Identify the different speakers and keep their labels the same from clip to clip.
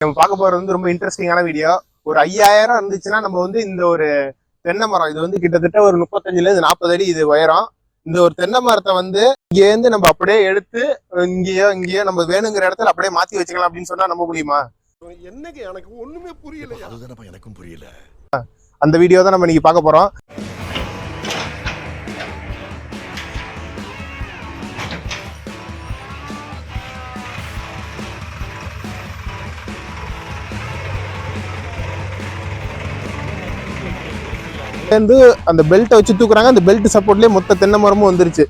Speaker 1: நம்ம பார்க்க போறது வந்து ரொம்ப இன்ட்ரெஸ்டிங்கான வீடியோ ஒரு ஐயாயிரம் இருந்துச்சுன்னா நம்ம வந்து இந்த ஒரு தென்னை மரம் இது வந்து கிட்டத்தட்ட ஒரு முப்பத்தஞ்சுல இருந்து நாற்பது அடி இது உயரம். இந்த ஒரு தென்னை மரத்தை வந்து இங்கேருந்து நம்ம அப்படியே எடுத்து இங்கேயோ இங்கேயோ நம்ம வேணுங்கிற இடத்துல அப்படியே மாத்தி வச்சுக்கலாம் அப்படின்னு சொன்னா நம்ப முடியுமா?
Speaker 2: என்னங்க எனக்கு ஒண்ணுமே புரியல
Speaker 3: அதுதானப்பா எனக்கும் புரியல.
Speaker 1: அந்த வீடியோ தான் நம்ம இன்னைக்கு பார்க்க போறோம். வந்து அந்த பெல்ட்டை வச்சு தூக்குறாங்க. அந்த பெல்ட் சப்போர்ட்லேயே மொத்த தென்னை மரமும் வந்துருச்சு.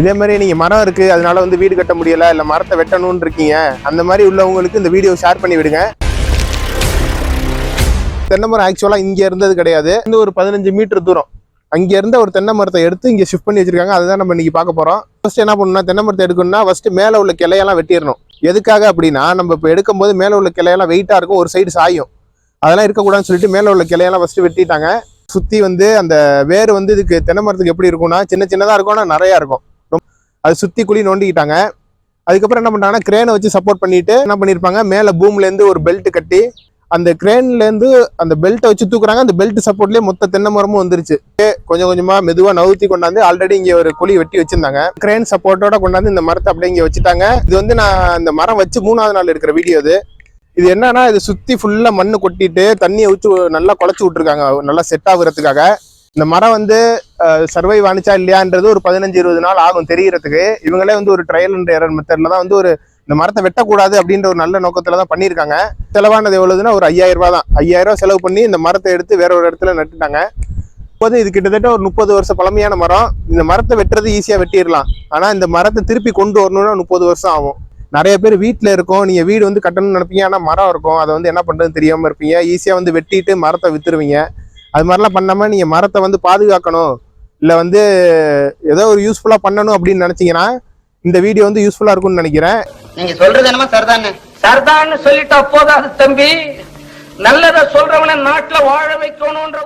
Speaker 1: இதே மாதிரி நீங்கள் மரம் இருக்குது அதனால வந்து வீடு கட்ட முடியலை இல்லை மரத்தை வெட்டணும்னு இருக்கீங்க அந்த மாதிரி உள்ளவங்களுக்கு இந்த வீடியோ ஷேர் பண்ணி விடுங்க. தென்னை மரம் ஆக்சுவலாக இங்கே இருந்தது கிடையாது. இந்த ஒரு பதினஞ்சு மீட்டர் தூரம். அங்கேருந்து ஒரு தென்னை மரத்தை எடுத்து இங்கே ஷிஃப்ட் பண்ணி வச்சிருக்காங்க. அதுதான் நம்ம இன்னைக்கு பார்க்க போகிறோம் ஃபர்ஸ்ட் என்ன பண்ணணும்னா தென்னை மரத்தை எடுக்கணும்னா ஃபர்ஸ்ட் மேலே உள்ள கிளையெல்லாம் வெட்டிடணும். எதுக்காக அப்படின்னா நம்ம இப்போ எடுக்கும்போது மேலே உள்ள கிளையெல்லாம் வெயிட்டாக இருக்கும் ஒரு சைடு சாயும். அதெல்லாம் இருக்கக்கூடாதுன்னு சொல்லிட்டு மேலே உள்ள கிளையெல்லாம் ஃபர்ஸ்ட் வெட்டிட்டாங்க. சுற்றி வந்து அந்த வேர் வந்து இதுக்கு தென்னை மரத்துக்கு எப்படி இருக்கும்னா சின்ன சின்னதாக இருக்கும் ஆனால் நிறையா இருக்கும். அது சுற்றி குழி நோண்டிக்கிட்டாங்க. அதுக்கப்புறம் என்ன பண்ணாங்கன்னா கிரேனை வச்சு சப்போர்ட் பண்ணிட்டு என்ன பண்ணியிருப்பாங்க மேலே பூம்லேருந்து ஒரு பெல்ட் கட்டி அந்த கிரேன்லேருந்து அந்த பெல்ட்டை வச்சு தூக்குறாங்க. அந்த பெல்ட் சப்போர்ட்லேயே மொத்த தென்னை மரமும் வந்துருச்சு. கொஞ்சம் கொஞ்சமாக மெதுவாக நவுத்தி கொண்டாந்து ஆல்ரெடி இங்கே ஒரு குழி வெட்டி வச்சிருந்தாங்க. கிரேன் சப்போர்ட்டோட கொண்டாந்து இந்த மரத்தை அப்படியே இங்கே வச்சுட்டாங்க. இது வந்து நான் இந்த மரம் வச்சு மூணாவது நாள் இருக்கிற வீடியோ இது. இது என்னன்னா இது சுற்றி ஃபுல்லாக மண் கொட்டிட்டு தண்ணியை ஊற்றி நல்லா குழச்சி விட்டுருக்காங்க. நல்லா செட் ஆகுறதுக்காக. இந்த மரம் வந்து சர்வைவ் வாணிச்சா இல்லையான்றது ஒரு பதினஞ்சு இருபது நாள் ஆகும் தெரியறதுக்கு. இவங்களே வந்து ஒரு ட்ரையல் அண்ட் எரர் மெத்தட்ல தான் வந்து ஒரு இந்த மரத்தை வெட்டக்கூடாது அப்படின்ற ஒரு நல்ல நோக்கத்துல தான் பண்ணியிருக்காங்க. செலவானது எவ்வளவுன்னா ஒரு ஐயாயிரம் ரூபாய் தான். ஐயாயிரம் ரூபாய் செலவு பண்ணி இந்த மரத்தை எடுத்து வேற ஒரு இடத்துல நட்டுட்டாங்க. இப்போது இது கிட்டத்தட்ட ஒரு முப்பது வருஷம் பழமையான மரம். இந்த மரத்தை வெட்டுறது ஈஸியாக வெட்டிடலாம். ஆனால் இந்த மரத்தை திருப்பி கொண்டு வரணும்னா முப்பது வருஷம் ஆகும். நிறைய பேர் வீட்டில் இருக்கும். நீங்கள் வீடு வந்து கட்டணும்னு நினைப்பீங்க. ஆனால் மரம் இருக்கும். அதை வந்து என்ன பண்ணுறதுன்னு தெரியாமல் இருப்பீங்க. ஈஸியாக வந்து வெட்டிட்டு மரத்தை விற்றுருவீங்க அது மாதிரிலாம் பண்ணாமல் நீங்கள் மரத்தை வந்து பாதுகாக்கணும். இல்லை வந்து ஏதோ ஒரு யூஸ்ஃபுல்லாக பண்ணணும் அப்படின்னு நினச்சிங்கன்னா இந்த வீடியோ வந்து யூஸ்ஃபுல்லாக இருக்கும்னு நினைக்கிறேன்.
Speaker 4: நீங்க சொல்றது என்னமோ சரிதானே
Speaker 5: சர்தான்னு சொல்லிட்டா போதாது தம்பி. நல்லதை சொல்றவன நாட்டுல வாழ வைக்கணுன்ற